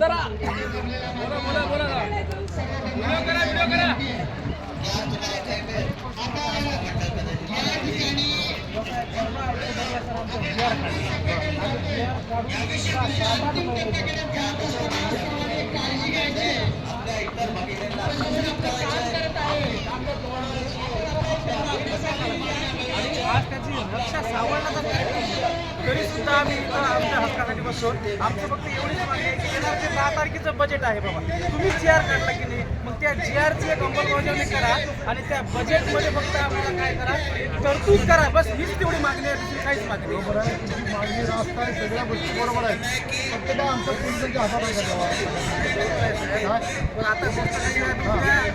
जरा. बोला बोला बोला व्हिडिओ करा व्हिडिओ करा. आज त्याची रक्षा सावरला तरी सुद्धा आम्ही इथं आमच्या हक्कासाठी बसतो आमचं फक्त एवढीच मागणी आहे की येणार ते दहा तारखेचं बजेट आहे बाबा. तुम्ही जी आर काढला की नाही मग त्या जी आरची एक अंमलबजावणी करा आणि त्या बजेटमध्ये फक्त आम्हाला काय करा तरतूद करा. बस हीच तेवढी मागणी आहे दुसरी काहीच मागणी बरोबर आहे. तुमची मागणी रास्त आहे सगळ्या गोष्टी बरोबर आहेत. आमच्या पोलिसांच्या हातात आहे का तेव्हा? पण आता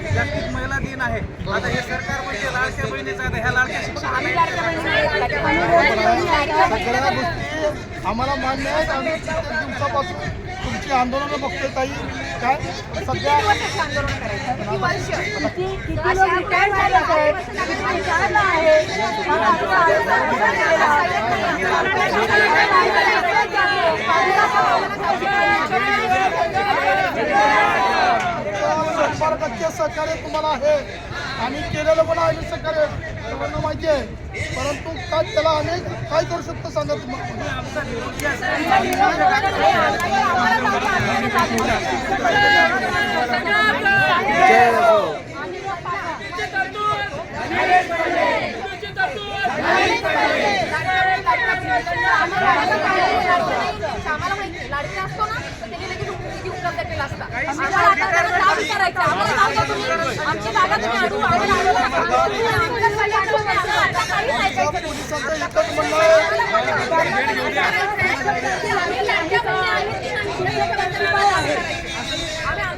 जागतिक महिला दिन आहे आता हे सरकार म्हणजे लाडक्या बहिणीचं ह्या लाडक्या सगळ्या गोष्टी आम्हाला मान्य आहेत आम्ही दिवसापासून तुमची आंदोलनं बघतोय ताई काय सध्या शंभर टक्के सहकार्य तुम्हाला आहे. आम्ही केलेलं पण आहे सहकार्य सर्वांना माहिती आहे. परंतु काय त्याला आम्ही काय करू शकतो सांगा तुम्हाला. आम्हाला माहिती लाडके असतो ना तर लगेच उपलब्ध केला असता. आम्हाला आता त्याला जाब विचारायचं आम्हाला सांगा तुम्ही आमची जागा तुम्ही अडवू आम्हाला अडवू नका. तुम्ही आमच्यासाठी अडवू नका. आता काहीच ऐकायचं नाही. पोलिसांचं एकच म्हणणं आहे आम्ही लाडक्या बहिणी आहेत की नाही? आम्ही लोकं आहे. आम्ही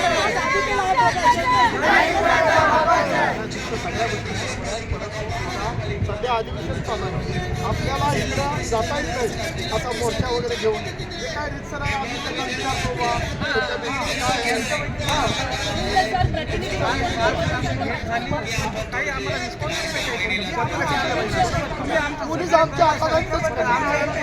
अधिवेशन चालू आहे आपल्याला इकडं जाता येत नाही. आता मोर्चा वगैरे घेऊन. हे काय रितसर आहे? आम्ही त्यांना विचारतो बा काही आम्हाला रिस्पॉन्स आमच्या हातात